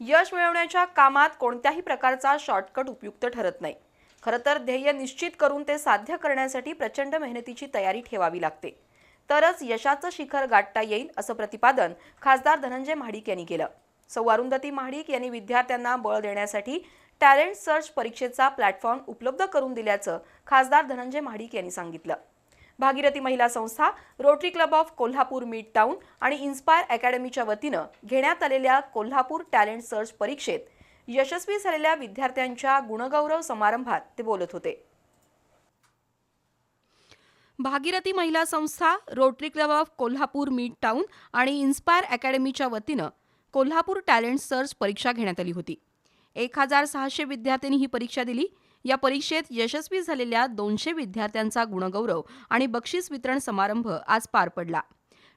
यश मिळवण्याच्या कामात कोणत्याही प्रकारचा शॉर्टकट उपयुक्त ठरत नाही. खरं तर ध्येय निश्चित करून ते साध्य करण्यासाठी प्रचंड मेहनतीची तयारी ठेवावी लागते. तरच यशाचं शिखर गाठता येईल असं प्रतिपादन खासदार धनंजय महाडिक यांनी केलं. सौ. अरुंधती महाडिक यांनी विद्यार्थ्यांना बळ देण्यासाठी टॅलेंट सर्च परीक्षेचा प्लॅटफॉर्म उपलब्ध करून दिल्याचं खासदार धनंजय महाडिक यांनी सांगितलं. भागीरथी महिला संस्था Rotary club of Kolhapur mid town आणि इन्स्पायर अकॅडमीच्या वतीनं घेण्यात आलेल्या कोल्हापूर टॅलेंट सर्च परीक्षेत यशस्वी झालेल्या विद्यार्थ्यांच्या गुणगौरव समारंभात ते बोलत होते. भागीरथी महिला संस्था Rotary club of Kolhapur mid town आणि इन्स्पायर अकॅडमीच्या वतीनं कोल्हापूर टॅलेंट सर्च परीक्षा घेण्यात आली होती. एक हजार सहाशे विद्यार्थ्यांनी ही परीक्षा दिली या परीक्षेत यशस्वी झालेल्या दोनशे विद्यार्थ्यांचा गुणगौरव आणि बक्षीस वितरण समारंभ आज पार पडला.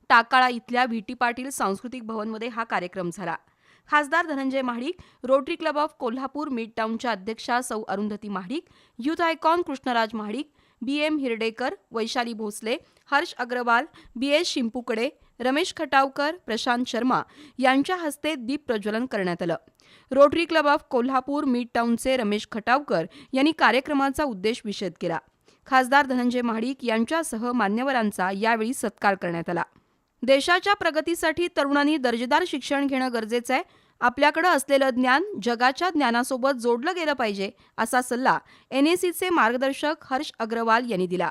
टाकाळा इथल्या व्हीटी पाटील सांस्कृतिक भवनमध्ये हा कार्यक्रम झाला. खासदार Dhananjay Mahadik Rotary club of Kolhapur mid टाऊनच्या अध्यक्षा सौ Arundhati Mahadik youth icon Krishnaraj Mahadik B. M. Hirdekar Vaishali Bhosale Harsh Agarwal B. S. Shimpukade Ramesh Khatavkar Prashant Sharma यांच्या हस्ते दीप प्रज्वलन करण्यात आलं. Rotary club of Kolhapur mid टाऊनचे Ramesh Khatavkar यांनी कार्यक्रमाचा उद्देश विषद केला. खासदार धनंजय महाडिक यांच्यासह मान्यवरांचा यावेळी सत्कार करण्यात आला. देशाच्या प्रगतीसाठी तरुणांनी दर्जेदार शिक्षण घेणं गरजेचं आहे. आपल्याकडं असलेलं ज्ञान जगाच्या ज्ञानासोबत जोडलं गेलं पाहिजे असा सल्ला एन एस सीचे मार्गदर्शक हर्ष अग्रवाल यांनी दिला.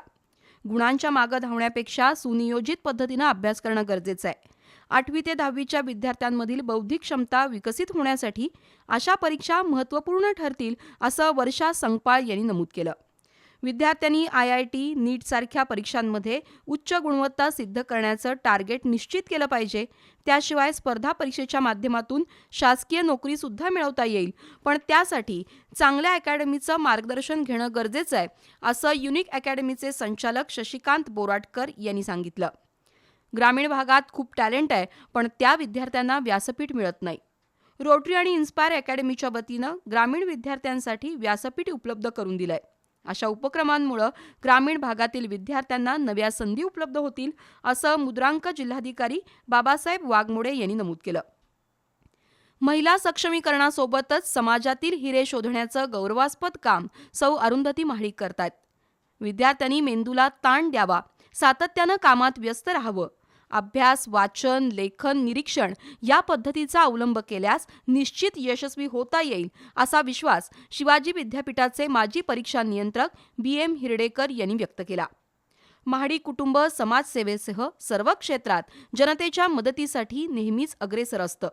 गुणांच्या मागं धावण्यापेक्षा सुनियोजित पद्धतीनं अभ्यास करणं गरजेचं आहे. आठवी ते दहावीच्या विद्यार्थ्यांमधील बौद्धिक क्षमता विकसित होण्यासाठी अशा परीक्षा महत्त्वपूर्ण ठरतील असं वर्षा संगपाळ यांनी नमूद केलं. विद्यार्थ्यांनी आय आय टी नीटसारख्या परीक्षांमध्ये उच्च गुणवत्ता सिद्ध करण्याचं टार्गेट निश्चित केलं पाहिजे. त्याशिवाय स्पर्धा परीक्षेच्या माध्यमातून शासकीय नोकरीसुद्धा मिळवता येईल. पण त्यासाठी चांगल्या अकॅडमीचं मार्गदर्शन घेणं गरजेचं आहे असं युनिक अकॅडमीचे संचालक शशिकांत बोराटकर यांनी सांगितलं. ग्रामीण भागात खूप टॅलेंट आहे पण त्या विद्यार्थ्यांना व्यासपीठ मिळत नाही. रोटरी आणि इन्स्पायर अकॅडमीच्या वतीनं ग्रामीण विद्यार्थ्यांसाठी व्यासपीठ उपलब्ध करून दिलंय. अशा उपक्रमांमुळे ग्रामीण भागातील विद्यार्थ्यांना नव्या संधी उपलब्ध होतील असं मुद्रांक जिल्हाधिकारी बाबासाहेब वाघमोडे यांनी नमूद केलं. महिला सक्षमीकरणासोबतच समाजातील हिरे शोधण्याचं गौरवास्पद काम सौ अरुंधती महाडिक करतात विद्यार्थ्यांनी मेंदूला ताण द्यावा सातत्यानं कामात व्यस्त राहावं अभ्यास वाचन लेखन निरीक्षण या पद्धतीचा अवलंब केल्यास निश्चित यशस्वी होता येईल असा विश्वास शिवाजी विद्यापीठाचे माजी परीक्षा नियंत्रक बी एम हिरडेकर यांनी व्यक्त केला. महाडी कुटुंब समाजसेवेसह सर्व क्षेत्रात जनतेच्या मदतीसाठी नेहमीच अग्रेसर असतं.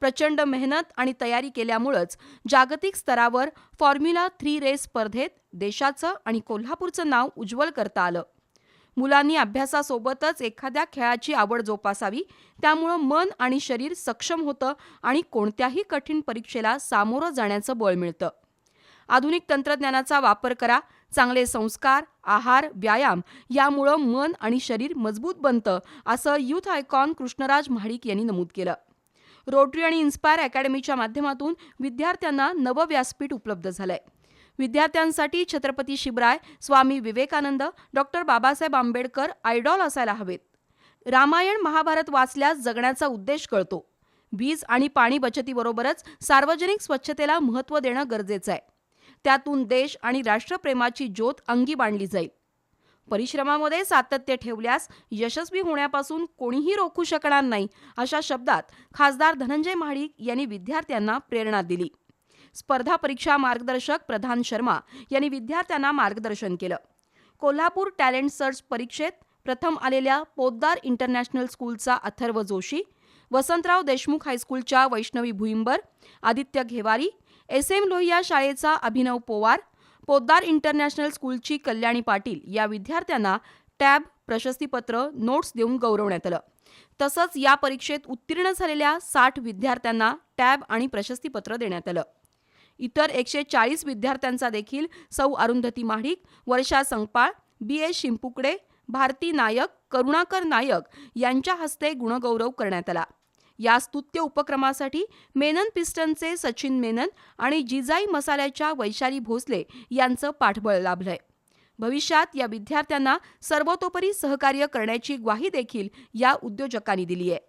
प्रचंड मेहनत आणि तयारी केल्यामुळंच जागतिक स्तरावर फॉर्म्युला थ्री रेस स्पर्धेत देशाचं आणि कोल्हापूरचं नाव उज्ज्वल करता आलं. मुलांनी अभ्यासासोबतच एखाद्या खेळाची आवड जोपासावी. त्यामुळं मन आणि शरीर सक्षम होतं आणि कोणत्याही कठीण परीक्षेला सामोरं जाण्याचं बळ मिळतं. आधुनिक तंत्रज्ञानाचा वापर करा. चांगले संस्कार आहार व्यायाम यामुळं मन आणि शरीर मजबूत बनतं असं युथ आयकॉन कृष्णराज महाडिक यांनी नमूद केलं. रोटरी आणि इन्स्पायर अकॅडमीच्या माध्यमातून विद्यार्थ्यांना नवं व्यासपीठ उपलब्ध झालंय. विद्यार्थ्यांसाठी छत्रपती शिवराय स्वामी विवेकानंद डॉक्टर बाबासाहेब आंबेडकर आयडॉल असायला हवेत. रामायण महाभारत वाचल्यास जगण्याचा उद्देश कळतो. वीज आणि पाणी बचतीबरोबरच सार्वजनिक स्वच्छतेला महत्त्व देणं गरजेचं आहे त्यातून देश आणि राष्ट्रप्रेमाची ज्योत अंगी बांधली जाईल. परिश्रमामध्ये सातत्य ठेवल्यास यशस्वी होण्यापासून कोणीही रोखू शकणार नाही अशा शब्दात खासदार धनंजय महाडिक यांनी विद्यार्थ्यांना प्रेरणा दिली. स्पर्धा परीक्षा मार्गदर्शक प्रधान शर्मा यांनी विद्यार्थ्यांना मार्गदर्शन केलं. कोल्हापूर टॅलेंट सर्च परीक्षेत प्रथम आलेल्या पोद्दार इंटरनॅशनल स्कूलचा अथर्व जोशी वसंतराव देशमुख हायस्कूलच्या वैष्णवी भुईंबर आदित्य घेवारी एस एम लोहिया शाळेचा अभिनव पोवार पोद्दार इंटरनॅशनल स्कूलची कल्याणी पाटील या विद्यार्थ्यांना टॅब प्रशस्तीपत्र नोट्स देऊन गौरवण्यात आलं. तसंच या परीक्षेत उत्तीर्ण झालेल्या साठ विद्यार्थ्यांना टॅब आणि प्रशस्तीपत्र देण्यात आलं. इतर एकशे चाळीस विद्यार्थ्यांचा देखील सौ अरुंधती महाडिक वर्षा संगपाळ बी एस शिंपुकडे भारती नायक करुणाकर नायक यांच्या हस्ते गुणगौरव करण्यात आला. या स्तुत्य उपक्रमासाठी मेनन पिस्टनचे सचिन मेनन आणि जिजाई मसाल्याच्या वैशाली भोसले यांचं पाठबळ लाभलंय. भविष्यात या विद्यार्थ्यांना सर्वतोपरी सहकार्य करण्याची ग्वाही देखील या उद्योजकांनी दिली आहे